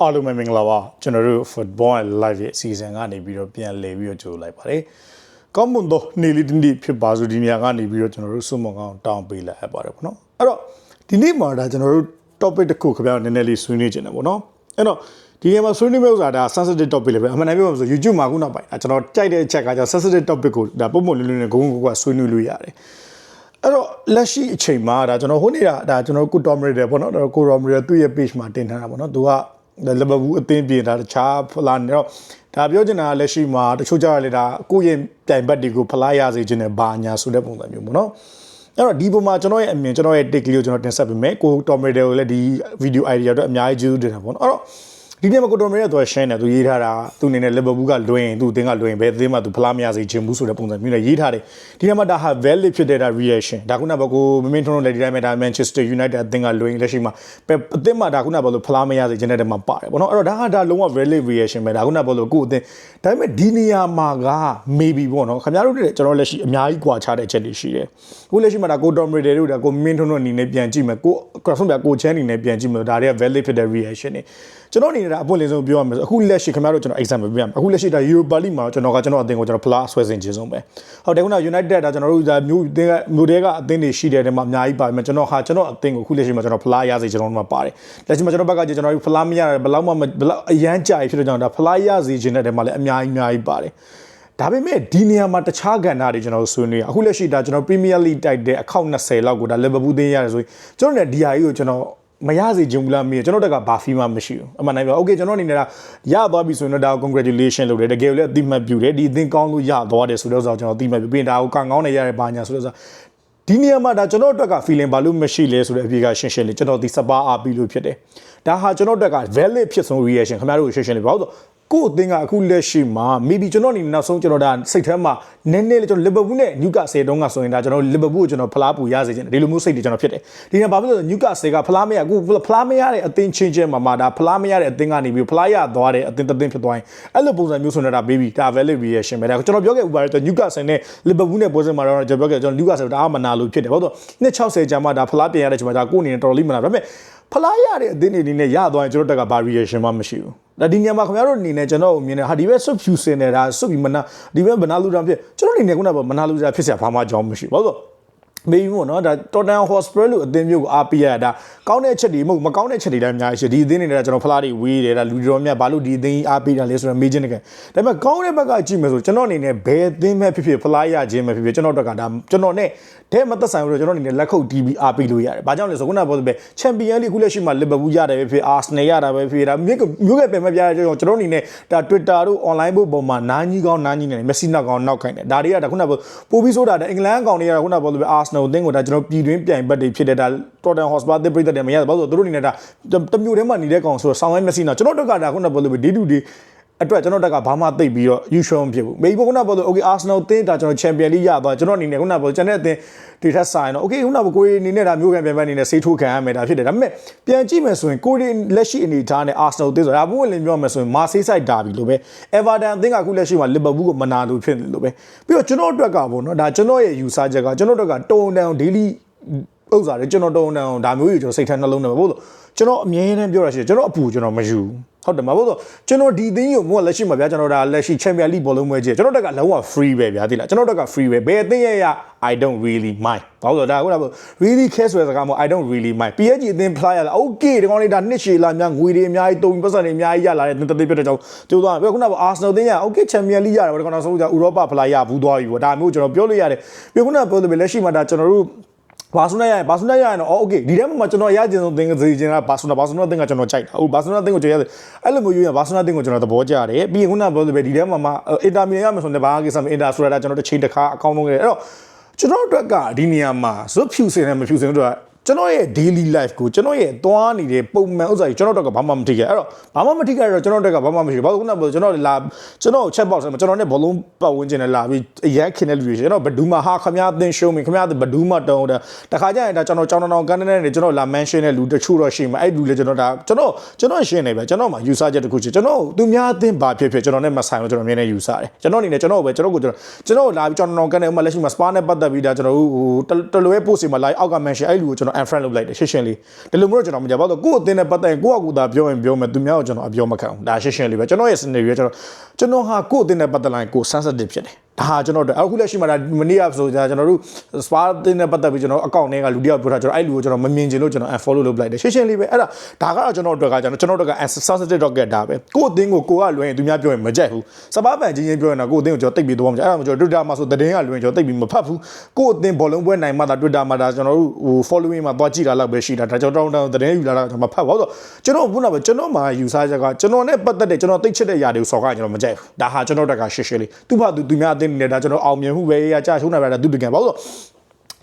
အားလုံးပဲမင်္ဂလာပါကျွန်တော်တို့ football and live ရဲ့အစီအစဉ်ကနေပြီးတော့ပြန်လည်ပြီးတော့ကြိုလိုက်ပါတယ်ကောင်းမွန်သောနေ့လေးတစ်နေ့ဖြစ်ပါစို့ဒီနေရာကနေပြီးတော့ကျွန်တော်တို့စုံမကောင်းတောင်းပေးလိုက်ရပါတယ်ပေါ့နော်အဲ့တော့ဒီနေ့မှာဒါကျွန်တော်တို့ topic တစ်ခုခင်ဗျားတို့နည်းနည်းလေးဆွေးနွေးချင်တယ်ပေါ့နော်အဲ့တော့ဒီနေရာမှာဆွေးနွေးမယ့်ဥစ္စာဒါ sensitive topic လေးပဲအမှန်တမ်းပြောမှာဆို YouTube မှာခုနောက်ပိုင်းဒါကျွန်တော်ကြိုက်တဲ့အချက်ကကြောင့် sensitive topic ကိုဒါပုံပုံလေးလေးနဲ့ဂုံဂုံကဆွေးနွေးလို့ရတယ်အဲ့တော့လက်ရှိအချိန်မှာဒါကျွန်တော်ဟိုနေ့ကဒါကျွန်တော်ကိုတော်မရီတယ်ပေါ့နော်ကိုတော်မရီသူ့ရဲ့ page မှာတင်ထားတာပေါ့နော်သူက လီဗာပူးအသင်းပြင်တာတခြားဖလာနေတော့ဒါပြောချင်တာလက်ရှိမှာတချို့ကြရလေဒါကိုယ့်ရဲ့ပြိုင်ဘက်တွေကိုဖလားရစေခြင်းနဲ့ဘာညာဆိုတဲ့ပုံစံမျိုးပေါ့နော်အဲ့တော့ဒီပုံမှာကျွန်တော်ရဲ့အမြင်ကျွန်တော်ရဲ့ take လေးကိုကျွန်တော်တင်ဆက်ပေးမယ်ကိုတော်မရီတယ်ကိုလည်းဒီ video idea တော့အများကြီးကျေးဇူးတင်တာပေါ့နော်အဲ့တော့ ဒီနေ့မှာကိုတော်မရီကတော့ရှင်းတယ်သူရေးထားတာသူအနေနဲ့လီဗာပူးကလွင်ရင်သူအသင်းကလွင်ရင်ဘယ်အသင်းမှသူဖလားမရစေခြင်းဘူးဆိုတဲ့ပုံစံမျိုးနဲ့ရေးထားတယ်ဒီနေ့မှာဒါဟာ valid ဖြစ်တဲ့ဒါ reaction ဒါခုနကဘကိုမမင်းထုံးတို့လည်းဒီတိုင်းပဲဒါ Manchester United အသင်းကလွင်လက်ရှိမှာအသင်းမှာဒါခုနကဘလို့ဖလားမရစေခြင်းတဲ့တည်းမှာပါတယ်ပေါ့နော်အဲ့တော့ဒါဟာဒါလုံးဝ valid reaction ပဲဒါခုနကဘလို့ကိုယ့်အသင်းဒါပေမဲ့ဒီနေရာမှာက maybe ပေါ့နော်ခင်ဗျားတို့ကျွန်တော်လက်ရှိအများကြီးကွာခြားတဲ့ချက်တွေရှိတယ်ခုလက်ရှိမှာဒါကို Tom Brady တို့ဒါကိုမင်းထုံးတို့အနေနဲ့ပြန်ကြည့်မယ်ကို cross ပြကိုချမ်းအနေနဲ့ပြန်ကြည့်မယ်ဒါတွေက valid ဖြစ်တဲ့ reaction တွေ ကျွန်တော်အနေနဲ့ဒါအပွင့်လင်းဆုံးပြောရမယ်အခုလက်ရှိခင်ဗျားတို့ကျွန်တော် example ပြရမယ်အခုလက်ရှိဒါ Europa League မှာကျွန်တော်ကကျွန်တော်အသင်းကိုကျွန်တော်ဖလားဆွဲစင်ခြင်းဆုံးပဲဟုတ်တယ်ခုန United ဒါကျွန်တော်တို့ဒါမျိုးအသင်းကမျိုးတွေကအသင်းတွေရှိတဲ့နေရာမှာအများကြီးပါမယ်ကျွန်တော်ဟာကျွန်တော်အသင်းကိုအခုလက်ရှိမှာကျွန်တော်ဖလားရစေကျွန်တော်တို့မှာပါတယ်လက်ရှိမှာကျွန်တော်ဘက်ကကျွန်တော်ဖလားမရတယ်ဘယ်လောက်မှဘယ်လောက်အရန်ကြာဖြစ်တဲ့ကြောင့်ဒါဖလားရစေခြင်းတဲ့နေရာမှာလည်းအများကြီးအများကြီးပါတယ်ဒါပေမဲ့ဒီနေရာမှာတခြားကဏ္ဍတွေကျွန်တော်ဆွေးနွေးရအခုလက်ရှိဒါကျွန်တော် Premier League တိုက်တဲ့အခောက်20လောက်ကိုဒါ Liverpool သင်းရတယ်ဆိုရင်ကျွန်တော်လည်းဒီဟာကြီးကိုကျွန်တော် မရစေချင်ဘူးလားမေးကျွန်တော်တက်ကဘာဖီးမှမရှိဘူးအမှန်တိုင်းပြောโอเคကျွန်တော်အနေနဲ့ကရသွားပြီဆိုရင်တော့ဒါ congratulation လုပ်တယ်တကယ်လည်းအတိမတ်ပြုတယ်ဒီအသင်းကောင်းလို့ရသွားတယ်ဆိုတော့ကျွန်တော်အတိမတ်ပြုပြီးဒါကိုကံကောင်းနေရတဲ့ဘာညာဆိုတော့ဒီနေရာမှာဒါကျွန်တော်အတွက်က feeling ဘာလို့မရှိလဲဆိုတဲ့အပြေကရှင်းရှင်းလေးကျွန်တော်ဒီစပါအားပြီးလို့ဖြစ်တယ်ဒါဟာကျွန်တော်အတွက်က valid ဖြစ်ဆုံး reaction ခင်ဗျားတို့ရှင်းရှင်းလေးဘာလို့ ကို့အသင်းကအခုလက်ရှိမှာ maybe ကျွန်တော်အနေနဲ့နောက်ဆုံးကျွန်တော်ဒါစိတ်ထဲမှာနည်းနည်းလေးကျွန်တော်လီဗာပူးနဲ့နျူကာဆယ်တုန်းကဆိုရင်ဒါကျွန်တော်လီဗာပူးကိုကျွန်တော်ဖလားပူရစေချင်တယ်ဒီလိုမျိုးစိတ်တွေကျွန်တော်ဖြစ်တယ်ဒီနေ့ဘာဖြစ်လို့လဲနျူကာဆယ်ကဖလားမရအခုဖလားမရတဲ့အသင်းချင်းချင်းမှာမှာဒါဖလားမရတဲ့အသင်းကနေပြီးဖလားရသွားတဲ့အသင်းတစ်သင်းဖြစ်သွားရင်အဲ့လိုပုံစံမျိုးဆိုနေတာ baby ဒါ valid reaction ပဲဒါကျွန်တော်ပြောခဲ့ဥပါတော့နျူကာဆယ်နဲ့လီဗာပူးနဲ့ပွဲစဉ်မှာတော့ကျွန်တော်ပြောခဲ့ကျွန်တော်နျူကာဆယ်ဒါမှမနာလို့ဖြစ်တယ်ဘာလို့နှစ်60ကျမ်းမှာဒါဖလားပြင်ရတဲ့ချိန်မှာဒါကိုယ်အနေနဲ့တော်တော်လေးမနာဒါပေမဲ့ဖလားရတဲ့အသင်းတွေအနေနဲ့ရသွားရင်ကျွန်တော်တက်ကဘာ reaction မှမရှိဘူး ဒါဒီညမှာခင်ဗျားတို့အနေနဲ့ကျွန်တော်မြင်နေဟာဒီဘက်ဆွတ်ဖြူစင်နေတာဆွတ်ပြီးမနာဒီဘက်မနာလူတာဖြစ်ကျွန်တော်အနေနဲ့ခုနကမနာလူတာဖြစ်စရာဘာမှကြောင်းမရှိဘူးဘာလို့ မေးမို့နော်ဒါ Tottenham Hotspur လို့အသင်းမျိုးကိုအားပေးရတာကောင်းတဲ့ချက်တွေမဟုတ်မကောင်းတဲ့ချက်တွေလည်းအများကြီးရှိဒီအသင်းတွေကကျွန်တော်ဖလားတွေဝေးတယ်ဒါလူတော်များဘာလို့ဒီအသင်းအားပေးတာလဲဆိုတော့မေးခြင်းတကယ်ဒါပေမဲ့ကောင်းတဲ့ဘက်ကကြည့်မယ်ဆိုကျွန်တော်အနေနဲ့ဘယ်အသင်းပဲဖြစ်ဖြစ်ဖလားရခြင်းပဲဖြစ်ဖြစ်ကျွန်တော်တို့ကဒါကျွန်တော်နဲ့တဲ့မသက်ဆိုင်ဘူးကျွန်တော်အနေနဲ့လက်ခုပ်တီးပြီးအားပေးလို့ရတယ်။ဘာကြောင့်လဲဆိုခုနကပြောသလိုပဲချန်ပီယံလိခုလက်ရှိမှာလီဗာပူးရတယ်ပဲဖြစ်အာဆနယ်ရတာပဲဖြစ်ဒါမြို့မြို့ကပြန်မပြရတဲ့ကျွန်တော်အနေနဲ့ဒါ Twitter တို့ online ဘုတ်ပေါ်မှာနားကြီးကောင်းနားကြီးနေတယ်မက်ဆီနောက်ကောင်းနောက်ခိုင်းတယ်ဒါတွေကဒါခုနကပိုပြီးဆိုတာဒါအင်္ဂလန်ကောင်တွေကခုနကပြောသလိုပဲအာဆနယ်အသင်းကိုဒါကျွန်တော်ပြည်တွင်းပြိုင်ဘက်တွေဖြစ်တဲ့ဒါ Tottenham Hotspur အသင်းပြည်သက်တယ်မရဘူးဘာလို့သူတို့အနေနဲ့ဒါတမျိုးတည်းမှာနေတဲ့ကောင်ဆိုတော့ဆောင်းဝဲမက်ဆီနောက်ကျွန်တော်တို့ကဒါခုနကပြောသလိုပဲ day to day အတွက်ကျွန်တော်တက်ကဘာမှသိပ်ပြီးတော့ယူရှုံးဖြစ်ဘူးမေဘခုနကပြောလို့ okay Arsenal တင်းဒါကျွန်တော် Champion League ရသွားကျွန်တော်အနေနဲ့ခုနကပြောကျန်တဲ့အသင်းဒီထက်ဆိုင်တော့ okay ခုနကကိုရီအနေနဲ့ဒါမျိုးကန်ပြန်ပြန်အနေနဲ့စိတ်ထိုးခံရမယ်ဒါဖြစ်တယ်ဒါပေမဲ့ပြန်ကြည့်မယ်ဆိုရင်ကိုရီလက်ရှိအနေထားနဲ့ Arsenal တင်းဆိုတာဘုံဝင်လင်းပြောမယ်ဆိုရင် Marseille side ဒါပြီလို့ပဲ Everton အသင်းကအခုလက်ရှိမှာ Liverpool ကိုမနာလို့ဖြစ်နေလို့ပဲပြီးတော့ကျွန်တော်အတွက်ကပေါ့နော်ဒါကျွန်တော်ရဲ့ယူဆချက်ကကျွန်တော်အတွက်ကတုံတန် daily ဥစ္စာတွေကျွန်တော်တုံတန်ဒါမျိုးကြီးကျွန်တော်စိတ်ထဲနှလုံးထဲမှာဘို့လို့ကျွန်တော်အမြဲတမ်းပြောရရှိတယ်ကျွန်တော်အပူကျွန်တော်မယူဟုတ်တယ်မဟုတ်တော့ကျွန်တော်ဒီသင်းကိုမို့လက်ရှိမှာဗျာကျွန်တော်ဒါလက်ရှိ Champion League ဘောလုံးပွဲကြီးကျွန်တော်တက်ကလုံးဝ free ပဲဗျာသိလားကျွန်တော်တက်က free ပဲဘယ်အသင်းရဲ့ရ I don't really mind ဘာလို့လဲဒါဟုတ်လား really care ဆိုတဲ့စကားမို့ I don't really mind PSG အသင်း player လာ okay ဒီကောင်လေးဒါနှစ်ရှည်လာများငွေတွေအများကြီးတုံပတ်စံတွေအများကြီးရလာတဲ့တသိပြတဲ့ကြောင့်ကျိုးသွားပြီးခုနက Arsenal သင်းရ okay Champion League ရတယ်ဒီကောင်တော့ဆိုကြ Europa player ရဘူးသွားပြီပေါ့ဒါမျိုးကျွန်တော်ပြောလို့ရတယ်ပြီးခုနကပြောလို့လက်ရှိမှာဒါကျွန်တော်တို့ ဘာဆုနာရရင်ဘာဆုနာရရင်တော့အော်โอเคဒီထဲမှာကျွန်တော်ရကျင်ဆုံးသင်္ကစီခြင်းကဘာဆုနာဘာဆုနာသင်္ကကျွန်တော်ကြိုက်တာဟုတ်ဘာဆုနာသင်္ကကျွန်တော်ရတယ်အဲ့လိုမျိုးယူရင်ဘာဆုနာသင်္ကကျွန်တော်သဘောကျတယ်ပြီးရင်ခုနကပြောလို့ပဲဒီထဲမှာမှအင်တာမီရမယ်ဆိုရင်ဘာကိစ္စမအင်တာဆိုတာကျွန်တော်တစ်ချိန်တစ်ခါအကောင်းဆုံးခဲ့အဲ့တော့ကျွန်တော်တို့ကဒီနေရာမှာဇွတ်ဖြူစင်နဲ့မဖြူစင်တို့က ကျွန်တော်ရဲ့ daily life ကိုကျွန်တော်ရဲ့သွားနေတဲ့ပုံမှန်ဥစ္စာကြီးကျွန်တော်တို့ကဘာမှမထိခဲ့အဲ့တော့ဘာမှမထိခဲ့တော့ကျွန်တော်တို့ကဘာမှမရှိဘူးဘာလို့ခုနကပြောကျွန်တော်လာကျွန်တော် chat box မှာကျွန်တော်နဲ့ဘောလုံးပတ်ဝန်းကျင်နဲ့လာပြီးအရန်ခင်တဲ့လူတွေကျွန်တော်ဘဒူးမှာဟာခမရအသင်း show မခမရဘဒူးမှာတုံးတယ်တခါကျရင်ဒါကျွန်တော်ကြောင်းတောင်ကန်တဲ့နဲ့ကျွန်တော်လာ mention တဲ့လူတချို့တော့ရှိမှာအဲ့လူလေကျွန်တော်ဒါကျွန်တော်ကျွန်တော်ရှင်းနေပဲကျွန်တော်မှာ user ချက်တစ်ခုရှိကျွန်တော်သူများအသင်းဘာဖြစ်ဖြစ်ကျွန်တော်နဲ့မဆိုင်ဘူးကျွန်တော်အမြဲတမ်း user တယ်ကျွန်တော်အနေနဲ့ကျွန်တော်ပဲကျွန်တော်ကိုကျွန်တော်ကျွန်တော်လာပြီးကြောင်းတောင်ကန်တဲ့ဥမာလက်ရှိမှာ spa နဲ့ပတ်သက်ပြီးဒါကျွန်တော်ဟိုတလွဲ post တွေမှာ live အောက်က mention အဲ့လူကိုကျွန်တော် unfriend လုပ်လိုက်တယ်ရှင်းရှင်းလေးဒီလိုမျိုးကျွန်တော်မကြပါဘူးကိုယ့်အသင်းနဲ့ပတ်သက်ရင်ကိုယ့်အကူသာပြောရင်ပြောမယ်သူများကိုကျွန်တော်အပြောမခံဘူးဒါရှင်းရှင်းလေးပဲကျွန်တော်ရဲ့ scenario ကျွန်တော်ကျွန်တော်ဟာကိုယ့်အသင်းနဲ့ပတ်သက်လိုက်ကို sensitive ဖြစ်တယ်ဒါဟာကျွန်တော်တို့အခုလက်ရှိမှာဒါမနေ့ကဆိုကြကျွန်တော်တို့ spa တင်းနဲ့ပတ်သက်ပြီးကျွန်တော်အကောင့်ထဲကလူတယောက်ပြောတာကျွန်တော်အဲ့လူကိုကျွန်တော်မမြင်ချင်လို့ကျွန်တော် unfollow လုပ်လိုက်တယ်ရှင်းရှင်းလေးပဲအဲ့ဒါဒါကတော့ကျွန်တော်တို့ကကျွန်တော်ကျွန်တော်တို့က sensitive docket ဒါပဲကိုယ့်အသင်းကိုကိုကလွယ်ရင်သူများပြောရင်မကြိုက်ဘူးစပါးပန်ချင်းချင်းပြောရင်တော့ကိုယ့်အသင်းကိုကျွန်တော်တိတ်ပြီးသွားမှာအဲ့ဒါမှကျွန်တော် Twitter မှာဆိုသတင်းကလွယ်ကျွန်တော်တိတ်ပြီးမဖတ်ဘူးကိုယ့်အသင်းဘောလုံးပွဲနိုင်မှသာ Twitter မှာဒါကျွန်တော်တို့ဟို following မှာသွားကြည့်တာလောက်ပဲရှိတာဒါကျွန်တော်တောင်းတောင်းသတင်းယူလာတာကျွန်တော်မဖတ်ဘူးဆိုကျွန်တော်ခုနကကျွန်တော်မှာယူဆချက်ကကျွန်တော်နဲ့ပတ်သက်တဲ့ကျွန်တော်တိတ်ချစ်တဲ့ຢာတွေကိုစော်ကားကျွန်တော်မကြိုက်ဘူးဒါဟာကျွန်တော်တက်ကရှင်းရှင်းလေးသူ့ဘာသူသူများအသင်းနေဒါကျွန်တော်အောင်မြင်မှုပဲရကြရှုံးနေတာသူတကယ်ဘာလို့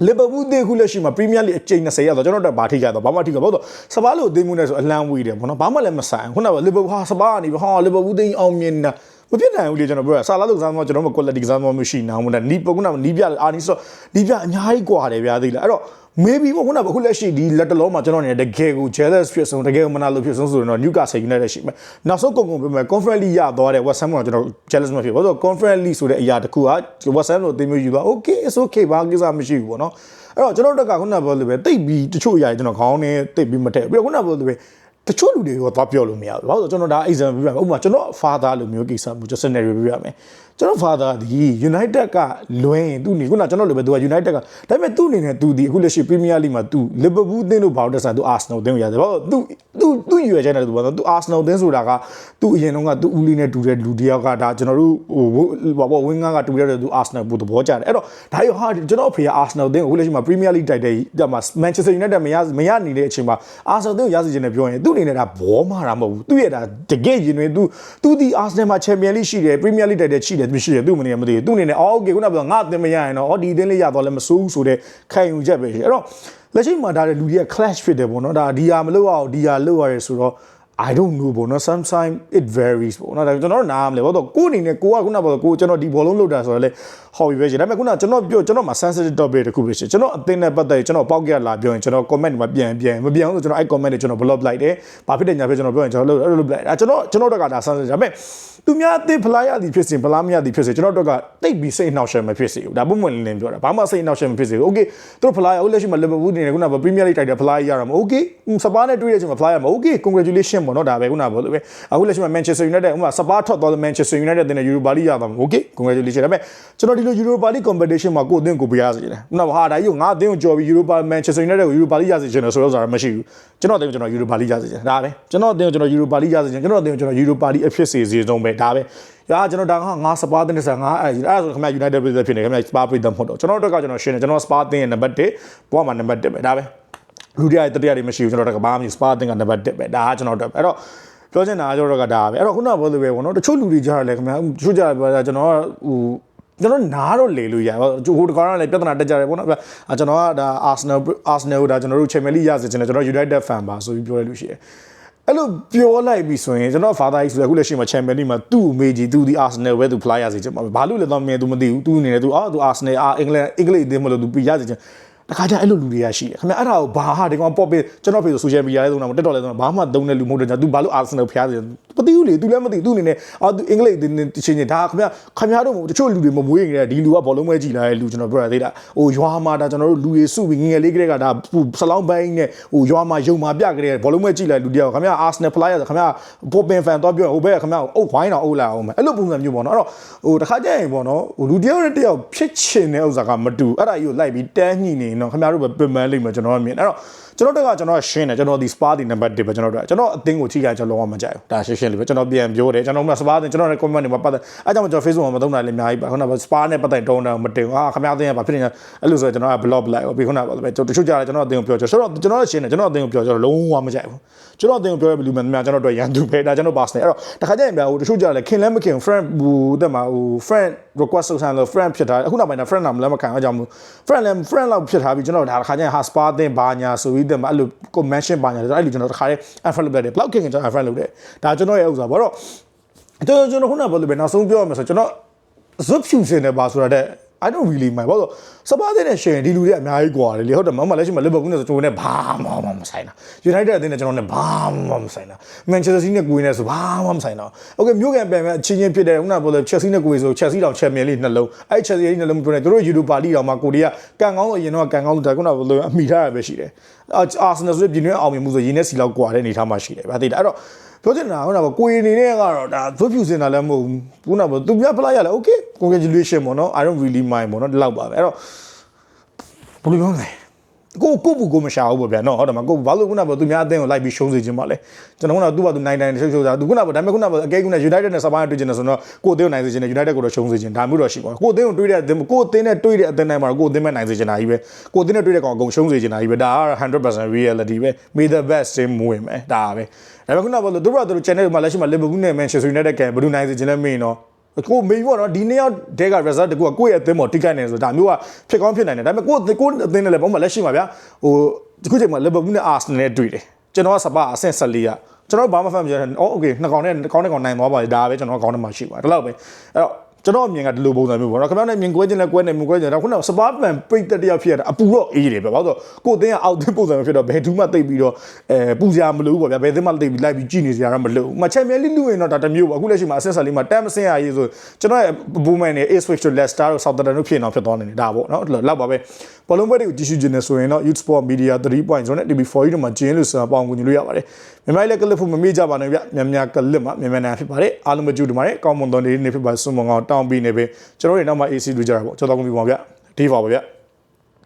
လီဗာပူးတင်ခုလက်ရှိမှာပရီးမီးယားလိအကျိန်20ရတော့ကျွန်တော်တို့ဘာထိကြတော့ဘာမှထိကြဘာလို့စပါးလို့အသင်းမှုနဲ့ဆိုအလန်းဝေးတယ်ဘောနော်ဘာမှလည်းမဆိုင်ခုနကလီဗာပူးဟာစပါးကနေဟာလီဗာပူးတင်အောင်မြင်နေတာမဖြစ်နိုင်ဘူးလေကျွန်တော်ပြောတာဆာလာလို့ကစားတော့ကျွန်တော်မ quality ကစားတော့မရှိနိုင်ဘူးနီးပုကုနာနီးပြအာနီဆိုနီးပြအများကြီးกว่าတယ်ဗျာသိလားအဲ့တော့ maybe ပေါ့ခုနကအခုလက်ရှိဒီလက်တလုံးမှာကျွန်တော်နေတကယ်ကို jealous ဖြစ်ဆုံးတကယ်မနာလို့ဖြစ်ဆုံးဆိုတော့ Newcastle United ရှိမယ်နောက်ဆုံးကုန်ကုန်ပြမယ် Conference League ရသွားတယ် West Ham ကကျွန်တော် jealous မဖြစ်ဘူးဘာလို့ Conference League ဆိုတဲ့အရာတစ်ခုက West Ham လို့အသိမျိုးယူသွား okay it's okay ဘာကိစ္စမရှိဘူးပေါ့နော်အဲ့တော့ကျွန်တော်တို့ကခုနကပြောလို့ပဲတိတ်ပြီးတချို့အရာတွေကျွန်တော်ခေါင်းနဲ့တိတ်ပြီးမထည့်ပြီးတော့ခုနကပြောလို့ပဲတချို့လူတွေရောသွားပြောလို့မရဘူးဘာလို့ကျွန်တော်ဒါ example ပြရမယ်ဥပမာကျွန်တော် father လိုမျိုးကိစ္စမျိုးကျွန်တော် scenario ပြရမယ် ကျွန်တော် father ဒီ United ကလွဲရင်သူနေခုနကျွန်တော်လိုပဲသူက United ကဒါပေမဲ့သူ့အနေနဲ့သူဒီအခုလက်ရှိ Premier League မှာသူ Liverpool တင်းလို့ဘာလို့တက်ဆိုင်သူ Arsenal တင်းကိုရတယ်ဘာလို့သူသူသူရွယ်ချက်နဲ့သူဘာလို့သူ Arsenal တင်းဆိုတာကသူအရင်တုန်းကသူဦးလေးနဲ့တူတဲ့လူတယောက်ကဒါကျွန်တော်တို့ဟိုဘာပေါ့ဝင်းကားကတူတဲ့သူ Arsenal ပို့သဘောကျတယ်အဲ့တော့ဒါရောဟာကျွန်တော်အဖေက Arsenal တင်းကိုအခုလက်ရှိမှာ Premier League တိုက်တဲ့ဒါမှာ Manchester United မရမရနေတဲ့အချိန်မှာ Arsenal တင်းကိုရစီခြင်းနဲ့ပြောရင်သူ့အနေနဲ့ဒါဘောမာတာမဟုတ်ဘူးသူ့ရဲ့ဒါတကယ်ရင်တွေသူသူဒီ Arsenal မှာ Champion League ရှိတယ် Premier League တိုက်တဲ့ရှိတယ်မရှိတယ်သူ့မနေမသိဘူးသူ့အနေနဲ့အော် okay ခုနကပြောငါအသင်မရရင်တော့အော်ဒီအသင်းလေးရတော့လည်းမစိုးဘူးဆိုတဲ့ခံယူချက်ပဲရှိအဲ့တော့လက်ရှိမှာဒါတဲ့လူတွေက clash ဖြစ်တယ်ပေါ့နော်ဒါဒီဟာမလုပ်အောင်ဒီဟာလုပ်ရတယ်ဆိုတော့ I don't know ဘောနော် sometimes it varies ပေါ့နော်ဒါကျွန်တော်နားမလဲဘောတော့ကိုအနေနဲ့ကိုကခုနကဘောကိုကျွန်တော်ဒီဘောလုံးလုပ်တာဆိုတော့လေ hobby ပဲရှိဒါပေမဲ့ခုနကျွန်တော်ပြောကျွန်တော်မှာ sensitive topic တခုပဲရှိကျွန်တော်အသင်းနဲ့ပတ်သက်ကျွန်တော်ပေါက်ကြလာပြောရင်ကျွန်တော် comment မှာပြန်ပြန်မပြန်ဘူးဆိုကျွန်တော်အဲ့ comment တွေကျွန်တော် block လိုက်တယ်ဘာဖြစ်တယ်ညာဖြစ်ကျွန်တော်ပြောရင်ကျွန်တော်လုပ်လုပ်လိုက်အဲကျွန်တော်ကျွန်တော်တို့ကဒါ sensitive ဒါပေမဲ့သူများအသင်းဖလားရသည်ဖြစ်စေဖလားမရသည်ဖြစ်စေကျွန်တော်တို့ကတိတ်ပြီးစိတ်နှောက်ရှက်မဖြစ်စေဘူးဒါပုံမှန်လင်းလင်းပြောတာဘာမှစိတ်နှောက်ရှက်မဖြစ်စေဘူး okay သူတို့ဖလားရဟုတ်လက်ရှိမှာ Liverpool နေတယ်ခုနက Premier League တိုက်တယ်ဖလားရရမှာ okay စပါးနဲ့တွေ့တဲ့အချိန်မှာဖလားရမှာ okay congratulation ပေါ့နော်ဒါပဲခုနကပြောလို့ပဲအခုလက်ရှိမှာ Manchester United ဥပမာစပါးထွက်သွားတဲ့ Manchester United တင်တဲ့ Europa League ရတာမှာ okay congratulation ဒါပေမဲ့ကျွန်တော်ဒီလို Europa League competition မှာကိုယ့်အသင်းကိုပြရစေတယ်ခုနကဟာဒါကြီးကိုငါအသင်းကိုကြော်ပြီး Europa Manchester United ကို Europa League ရစေချင်တယ်ဆိုတော့ဆိုတာမရှိဘူးကျွန်တော်အသင်းကိုကျွန်တော် Europa League ရစေချင်ဒါပဲကျွန်တော်အသင်းကိုကျွန်တော် Europa League ရစေချင်ကျွန်တော်အသင်းကိုကျွန်တော် Europa League အဖြစ်စေစေဆုံးပဲဒါပဲရာကျွန်တော်ဒါကငါစပါးတဲ့ဆက်ငါအဲ့အဲ့ဆိုခင်ဗျ United ပြည်သက်ဖြစ်နေခင်ဗျစပါးပြည်သက်မဟုတ်တော့ကျွန်တော်တို့ကကျွန်တော်ရှင်းတယ်ကျွန်တော်စပါးတင်ရဲ့နံပါတ်1ဘောမှာနံပါတ်1ပဲဒါပဲလူတရားတတရားတွေမရှိဘူးကျွန်တော်တို့ကဘာမှမစပါးတင်ကနံပါတ်1ပဲဒါကကျွန်တော်တို့အဲ့တော့ပြောချင်တာကကျွန်တော်တို့ကဒါပဲအဲ့တော့ခုနကပြောလို့ပဲပေါ့နော်တချို့လူတွေကြားရလဲခင်ဗျတချို့ကြားပြောတာကျွန်တော်ကဟို ကျွန်တော်နားတော့လေလို့ရဟိုတကောင်ကလည်းပြဿနာတက်ကြတယ်ပေါ့နော်အဲကျွန်တော်ကဒါ Arsenal Arsenal ကိုဒါကျွန်တော်တို့ Champions League ရစေချင်တယ်ကျွန်တော် United fan ပါဆိုပြီးပြောရလို့ရှိတယ်အဲ့လိုပြောလိုက်ပြီဆိုရင်ကျွန်တော် father ကြီးဆိုလည်းအခုလက်ရှိမှာ Champions League မှာသူ့အမေကြီးသူဒီ Arsenal ပဲသူ fly ရစေချင်ပါဘာလို့လဲတော့မင်းသူမသိဘူးသူအနေနဲ့သူအော်သူ Arsenal အာအင်္ဂလန်အင်္ဂလိပ်အသင်းမလို့သူပြရစေချင် တခါကျအဲ့လိုလူတွေကရှိတယ်ခင်ဗျအဲ့ဒါကိုဘာဟာဒီကောင်ပေါ့ပေးကျွန်တော်ဖေဆို social media လဲသုံးတာမတက်တော့လဲသုံးတာဘာမှသုံးတဲ့လူမဟုတ်တဲ့ညာ तू ဘာလို့ Arsenal ဖျားစေမသိဘူးလေ तू လည်းမသိ तू အနေနဲ့အာ तू အင်္ဂလိပ်တင်းချင်းချင်းဒါခင်ဗျခင်ဗျားတို့တချို့လူတွေမမွေးရင်ဒီလူကဘောလုံးမဲကြည့်လာတဲ့လူကျွန်တော်ပြောရသေးတာဟိုရွာမှာဒါကျွန်တော်တို့လူတွေစုပြီးငငယ်လေးကလေးကဒါဆလောင်းပိုင်းနဲ့ဟိုရွာမှာယုံမှာပြကလေးဘောလုံးမဲကြည့်လာလူတယောက်ခင်ဗျာ Arsenal player ခင်ဗျာပိုပင်ဖန်တော့ပြောဟိုဘက်ကခင်ဗျာအုပ်ဝိုင်းတော့အုပ်လာအောင်မယ်အဲ့လိုပုံစံမျိုးပေါ့နော်အဲ့တော့ဟိုတခါကျရင်ပေါ့နော်ဟိုလူတယောက်နဲ့တယောက်ဖြစ်ချင်တဲ့ဥစ္စာကမတူအဲ့ဒါကြီးကိုလိုက်ပြီးတန်းညှိနေ တော့ခင်ဗျားတို့ပဲပြင်ပန်းလိမ့်မယ်ကျွန်တော်ကမြင်အဲ့တော့ ကျွန်တော်တို့ကကျွန်တော်ရှင်းတယ်ကျွန်တော်ဒီ spa ဒီ number 1ပဲကျွန်တော်တို့ကျွန်တော်အသင်းကိုထိခိုက်ကျွန်တော်လုံးဝမကြိုက်ဘူးဒါရှင်းရှင်းလေးပဲကျွန်တော်ပြန်ပြောတယ်ကျွန်တော်က spa တင်ကျွန်တော်လည်း comment တွေမှာပတ်သက်အဲကြောင့်ကျွန်တော် Facebook မှာမသုံးတာလည်းအများကြီးပါခုနက spa နဲ့ပတ်သက်တုံးတာမတင်ဘူးအာခင်ဗျားအသင်းကဘာဖြစ်နေလဲအဲ့လိုဆိုကျွန်တော်က blog လိုက်ပြီးခုနကပဲတချို့ကြတယ်ကျွန်တော်အသင်းကိုပြောကျွန်တော်ကျွန်တော်ရှင်းတယ်ကျွန်တော်အသင်းကိုပြောကျွန်တော်လုံးဝမကြိုက်ဘူးကျွန်တော်အသင်းကိုပြောရဘယ်လူမှများကျွန်တော်တို့ရန်သူပဲဒါကျွန်တော် pass နေအဲ့တော့တခါကျရင်ဗျာဟိုတချို့ကြတယ်ခင်လဲမခင် friend ဟိုတက်မှာဟို friend request လုပ်ဆိုင်လို့ friend ဖြစ်ထားတယ်အခုနောက်ပိုင်းတော့ friend နာမလဲမခံအောင်ကြောင့် friend လည်း friend လောက်ဖြစ်ထားပြီးကျွန်တော်ဒါတခါကျရင် ha spa တင်ဘာညာဆိုပြီးတက်မှာအဲ့လို mention ဘာညာအဲ့လိုကျွန်တော်တခါလေး unfriend လုပ်တယ်ဘလောက်ခင်ခင်ကျွန်တော် unfriend လုပ်တယ်ဒါကျွန်တော်ရဲ့ဥစ္စာဘာတော့ကျွန်တော်ကျွန်တော်ခုနကပြောလို့ပဲနောက်ဆုံးပြောရမယ်ဆိုကျွန်တော်ဇွတ်ဖြူစင်တယ်ပါဆိုတာတဲ့ I don't really mind ဘာလို့စပါးတဲ့နဲ့ရှင်ဒီလူတွေအများကြီးကွာတယ်လေဟုတ်တယ်မမလက်ရှိမှာလီဗာပူးနဲ့ဆိုကျွန်တော်နဲ့ဘာမှမဆိုင်တာ United အသင်းနဲ့ကျွန်တော်နဲ့ဘာမှမဆိုင်တာ Manchester City နဲ့ကိုယ်နဲ့ဆိုဘာမှမဆိုင်တာ Okay မြို့ကန်ပြန်ပြန်အချင်းချင်းဖြစ်တယ်ခုနကပြောတယ် Chelsea နဲ့ကိုယ်ဆို Chelsea တောင် Champions League နှလုံးအဲ့ Chelsea နှလုံးပြောတယ်သူတို့ Europa League တောင်မှကိုရီးယားကန်ကောင်းလို့အရင်တော့ကန်ကောင်းလို့ဒါခုနကပြောလို့အမိထားရပဲရှိတယ်အာဆင်နယ်ဆိုပြည်တွင်းအောင်မြင်မှုဆိုရင်းနဲ့စီလောက်ကွာတဲ့အနေထားမှရှိတယ်ဗျာသိတယ်အဲ့တော့ ပြောချင်တာဟုတ်တာပေါ့ကိုယ်အနေနဲ့ကတော့ဒါသွတ်ဖြူစင်တာလည်းမဟုတ်ဘူးခုနကပြောသူများဖလိုက်ရလဲ Okay congratulation ပေါ့နော် I don't really mind ပေါ့နော်ဒီလောက်ပါပဲအဲ့တော့ဘယ်လိုပြောလဲ ကိုကိုဘူးကိုမရှာဘူးပေါ့ဗျာနော်ဟုတ်တယ်မကိုဘာလို့ခုနကသူများအသင်းကိုလိုက်ပြီးရှုံးစေခြင်းပါလဲကျွန်တော်ကသူ့ဘာသူနိုင်နိုင်ရှုံးရှုံးတာသူခုနကဒါပေမဲ့ခုနကအကဲခုန United နဲ့စပါးတွေ့ချင်တယ်ဆိုတော့ကိုအသင်းကိုနိုင်စေခြင်းနဲ့ United ကိုတော့ရှုံးစေခြင်းဒါမျိုးတော့ရှိပါဘူးကိုအသင်းကိုတွေးတဲ့အသင်းကိုအသင်းနဲ့တွေးတဲ့အသင်းတိုင်းမှာကိုအသင်းမဲ့နိုင်စေခြင်းတာကြီးပဲကိုအသင်းနဲ့တွေးတဲ့ကောင်အကုန်ရှုံးစေခြင်းတာကြီးပဲဒါက100% reality ပဲ may the best team win ပဲဒါပဲဒါပေမဲ့ခုနကသူတို့ကသူတို့ channel မှာလက်ရှိမှာ Liverpool နဲ့ Manchester United ကဘယ်သူနိုင်စေခြင်းလဲမင်းနော် ကိုမေးပေါ့နော်ဒီနေ့ရောက်တဲက result တကူကကိုယ့်ရဲ့အသင်းပေါ်တိကျနေဆိုဒါမျိုးကဖြစ်ကောင်းဖြစ်နိုင်တယ်ဒါပေမဲ့ကိုယ့်ကိုယ့်အသင်းနဲ့လည်းပုံမှန်လက်ရှိမှာဗျာဟိုဒီခုချိန်မှာ Liverpool နဲ့ Arsenal နဲ့တွေ့တယ်ကျွန်တော်ကစပါအဆင့်14ကကျွန်တော်ဘာမှဖတ်မပြောတယ်အော်โอเคနှစ်ကောင်နဲ့ကောင်းတဲ့ကောင်နိုင်သွားပါလေဒါပဲကျွန်တော်ကောင်းတဲ့မှာရှိပါတယ်ဒါတော့ပဲအဲ့တော့ ကျွန်တော်အမြင်ကဒီလိုပုံစံမျိုးပေါ့နော်ခင်ဗျားနဲ့မြင်ကွဲခြင်းလဲကွဲနေမြင်ကွဲခြင်းဒါခုနကစပါပန်ပိတ်တက်တယောက်ဖြစ်ရတာအပူတော့အေးတယ်ပဲဘာလို့ဆိုကိုယ်တင်းကအောက်တင်းပုံစံမျိုးဖြစ်တော့ဘယ်သူမှတိတ်ပြီးတော့အဲပူစရာမလိုဘူးပေါ့ဗျာဘယ်သင်းမှတိတ်ပြီးလိုက်ပြီးကြည်နေစရာတော့မလိုဘူးမချန်ပီယံလိလူရင်တော့ဒါတစ်မျိုးပေါ့အခုလက်ရှိမှာအဆင့်ဆက်လေးမှာတမ်မစင်ရရေးဆိုကျွန်တော်ရဲ့ဘူမန်နဲ့ Ace Switch တို့ Leicester တို့ Southampton တို့ဖြစ်နေအောင်ဖြစ်သွားနေတယ်ဒါပေါ့နော်လောက်ပါပဲဘောလုံးပွဲတွေကိုကြည့်ရှုခြင်းနဲ့ဆိုရင်တော့ Youth Sport Media 3.0နဲ့ TV4 တို့မှာကျင်းလို့ဆိုတာပေါအောင်ကူညီလို့ရပါတယ်မြန်မာလည်းကလစ်ဖို့မမေ့ကြပါနဲ့ဗျမြန်မာများကလစ်မှာမြန်မာနိုင်ငံဖြစ်ပါတယ်အားလုံးမကြည့်တူပါတယ်ကောင်းမွန်တော်နေနေဖြစ်ပါစုံမအောင်တောင်းပြီးနေပဲကျွန်တော်တို့နောက်မှ AC တွေ့ကြတာပေါ့ကျွန်တော်ကုန်ပြီပါဗျဒီပါပါဗျ